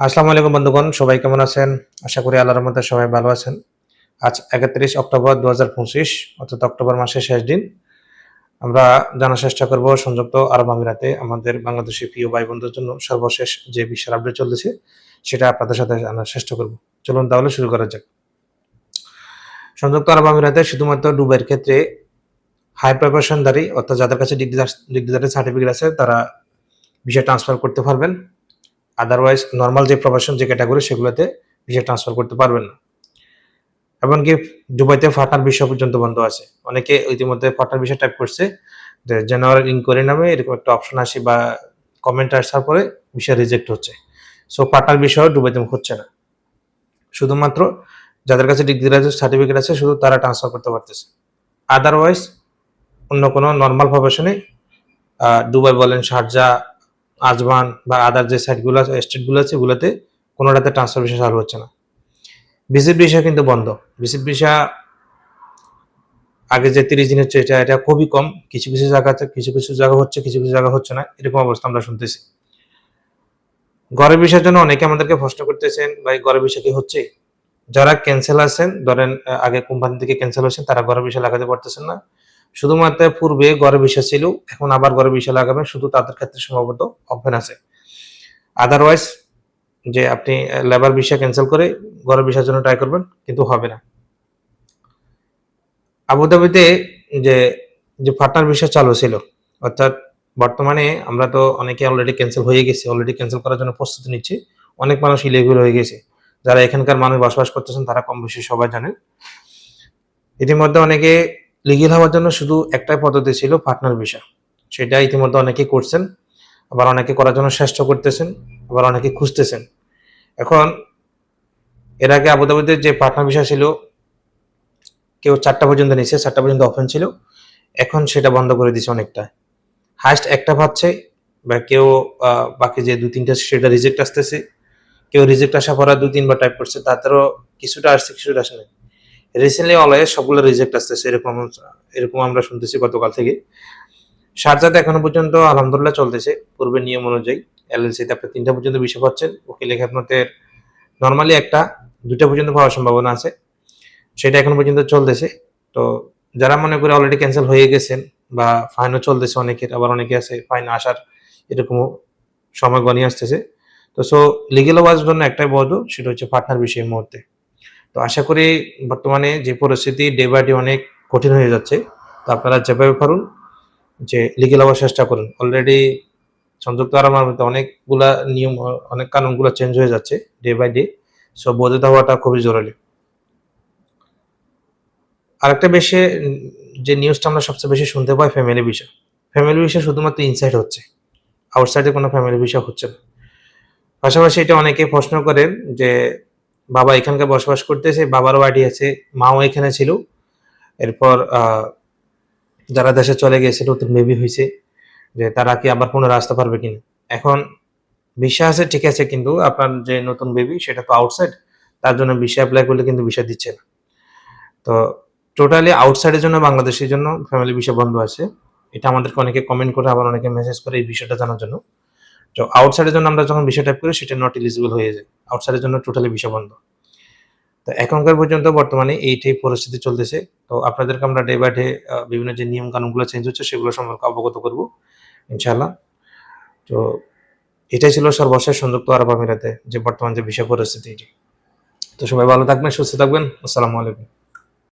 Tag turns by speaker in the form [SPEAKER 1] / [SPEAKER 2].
[SPEAKER 1] আসসালামু আলাইকুম বন্ধুগণ, সবাই কেমন আছেন? আশা করি আল্লাহর মধ্যে সবাই ভালো আছেন। আজ একত্রিশ অক্টোবর দু হাজার পঁচিশ, অর্থাৎ অক্টোবর মাসের শেষ দিন। আমরা জানার চেষ্টা করব সংযুক্ত আরব আমিরাতে আমাদের বাংলাদেশি প্রিয় ভাই বন্ধুর জন্য সর্বশেষ যে বিশ্বের আপডেট চলতেছে, সেটা আপনাদের সাথে জানার চেষ্টা করব। চলুন তাহলে শুরু করা যাক। সংযুক্ত আরব আমিরাতে শুধুমাত্র ডুবাইয়ের ক্ষেত্রে হাই প্রিপারেশনধারী অর্থাৎ যাদের কাছে ডিগ্রি ডিগ্রিধারী সার্টিফিকেট আছে, তারা ভিসা ট্রান্সফার করতে পারবেন। আদারওয়াইজ নর্মাল যে প্রফেশন যে ক্যাটাগরি সেগুলোতে ভিসা ট্রান্সফার করতে পারবেন না। এমনকি দুবাইতে ফাটার বিষয় পর্যন্ত বন্ধ আছে। অনেকে ইতিমধ্যে ফাটার বিষয় টাইপ করছে, যে জেনারেল ইনকোয়ারি নামে এরকম একটা অপশন আসে বা কমেন্ট আসার পরে বিষয় রিজেক্ট হচ্ছে। সো ফাটার বিষয় দুবাইতে হচ্ছে না। শুধুমাত্র যাদের কাছে ডিগ্রি আছে সার্টিফিকেট আছে, শুধু তারা ট্রান্সফার করতে পারতেছে। আদারওয়াইজ অন্য কোনো নর্মাল প্রফেশনে দুবাই বলেন, শারজা আজমান বা আদার যে সাইটগুলো আছে স্টেটগুলো আছে, এগুলোতে কোনোটাতে ট্রান্সফার ভিসা চালু হচ্ছে না। ভিজিট ভিসা কিন্তু বন্ধ। ভিজিট ভিসা আগে যে তিরিশ দিন হচ্ছে, এটা এটা খুবই কম। কিছু কিছু জায়গাতে কিছু কিছু জায়গা হচ্ছে, কিছু কিছু জায়গা হচ্ছে না, এরকম অবস্থা আমরা শুনতেছি। ঘরের বিষয়ের জন্য অনেকে আমাদেরকে প্রশ্ন করতেছেন, ভাই ঘরের বিষয় কি হচ্ছে? যারা ক্যান্সেল আছেন, ধরেন আগে কোম্পানি থেকে ক্যান্সেল হয়েছেন, তারা ঘরের বিষয় লাগাতে পারতেছেন না। শুধুমাত্র পূর্বে ঘরে বিষয় ছিল, এখন আবার ঘরে বিষয় লাগাবেন শুধু তাদের ক্ষেত্রে সম্ভবত ওপেন আছে। আদারওয়াইজ যে আপনি লেবার বিষয় ক্যান্সেল করে ঘরের বিষয়ের জন্য ট্রাই করবেন, কিন্তু হবে না। আবুধাবিতে যে যে পার্টনার বিষয় চালু ছিল, অর্থাৎ বর্তমানে আমরা তো অনেকে অলরেডি ক্যান্সেল হয়ে গেছি অলরেডি ক্যান্সেল করার জন্য প্রস্তুতি নিচ্ছি, অনেক মানুষ ইলেগুল হয়ে গেছে। যারা এখানকার মানুষ বসবাস করতেছেন, তারা কম বেশি সবাই জানেন। ইতিমধ্যে অনেকে লিগেল হওয়ার জন্য শুধু একটাই পদ্ধতি ছিল পার্টনার ভিসা সেটা ইতিমধ্যে অনেকে করছেন, আবার অনেকে করার জন্য চেষ্টা করতেছেন, আবার অনেকে খুঁজতেছেন। এখন, এর আগে আবুধাবিতে যে পার্টনার ভিসা ছিল, কেউ চারটা পর্যন্ত নিচ্ছে চারটা পর্যন্ত ওপেন ছিল। এখন সেটা বন্ধ করে দিছে অনেকটা। হাইস্ট একটা পাচ্ছে বা কেউ বাকি যে দু তিনটা সেটা রিজেক্ট আসতেছে। কেউ রিজেক্ট আসা পর দু তিনবার টাইপ করছে তাদেরও কিছুটা আসছে কিছুটা আসে না রিসেন্টলি অলওয়েজ সবগুলো রিজেক্ট আসতেছে, এরকম এরকম আমরা শুনতেছি গতকাল থেকে। শারজাতে এখনও পর্যন্ত আলহামদুলিল্লাহ চলতেছে, পূর্বের নিয়ম অনুযায়ী। এলএলসিতে আপনি তিনটা পর্যন্ত বিষয় পাচ্ছেন, উকিল আপনাদের নর্মালি একটা দুটা পর্যন্ত পাওয়ার সম্ভাবনা আছে। সেটা এখন পর্যন্ত চলতেছে। তো যারা মনে করে অলরেডি ক্যান্সেল হয়ে গেছেন বা ফাইনও চলতেছে অনেকের, আবার অনেকে আছে ফাইন আসার এরকম সময় গনিয়ে আসতেছে। তো সো লিগেল ওয়াজ জন্য একটাই বদ্ধ সেটা হচ্ছে পার্টনার বিষয় মুহূর্তে। তো আশা করি বর্তমানে যে পরিস্থিতি ডে বাই ডে অনেক কঠিন হয়ে যাচ্ছে, তো আপনারা যেভাবে পারুন যে লিগেল হওয়ার চেষ্টা করুন। অলরেডি সংযুক্ত আরব আমিরাতে অনেকগুলা নিয়ম, অনেক কানুনগুলো চেঞ্জ হয়ে যাচ্ছে ডে বাই ডে সো বোধিত হওয়াটা খুবই জরুরি। আরেকটা বেশি যে নিউজটা আমরা সবচেয়ে বেশি শুনতে পাই ফ্যামিলি বিষয়। ফ্যামিলি বিষয় শুধুমাত্র ইনসাইড হচ্ছে আউটসাইডে কোনো ফ্যামিলি বিষয় হচ্ছে না। পাশাপাশি এটা অনেকে প্রশ্ন করেন যে বাবা এখানকার বসবাস করতেছে, বাবারও বাড়ি আছে, মাও এখানে ছিল। এরপর যারা দেশে চলে গেছে, নতুন বেবি হয়েছে, যে তারা কি আবার পুনরায় আসতে পারবে কিনা? এখন ভিসা আছে, ঠিক আছে, কিন্তু আপনার যে নতুন বেবি সেটা তো আউটসাইড তার জন্য ভিসা অ্যাপ্লাই করলে কিন্তু ভিসা দিচ্ছে না। তো টোটালি আউটসাইডের জন্য, বাংলাদেশের জন্য ফ্যামিলি ভিসা বন্ধ আছে। এটা আমাদেরকে অনেকে কমেন্ট করে, আবার অনেকে মেসেজ করে এই বিষয়টা জানার জন্য। তো আউটসাইডের জন্য আমরা যখন ভিসা টাইপ করি, সেটা নট এলিজিবল হয়ে যায়। আউটসাইডের জন্য টোটালি ভিসা বন্ধ। তো এখনকার পর্যন্ত বর্তমানে এইটাই পরিস্থিতি চলতেছে। তো আপনাদেরকে আমরা ডে বাই ডে বিভিন্ন যে নিয়ম কানুনগুলো চেঞ্জ হচ্ছে, সেগুলো সম্পর্কে অবগত করব, ইনশাআল্লাহ। তো এটাই ছিল সর্বশেষ সংযুক্ত আরব আমিরাতে যে বর্তমান যে বিষয় পরিস্থিতি এটি। তো সবাই ভালো থাকবেন, সুস্থ থাকবেন। আসসালামু আলাইকুম।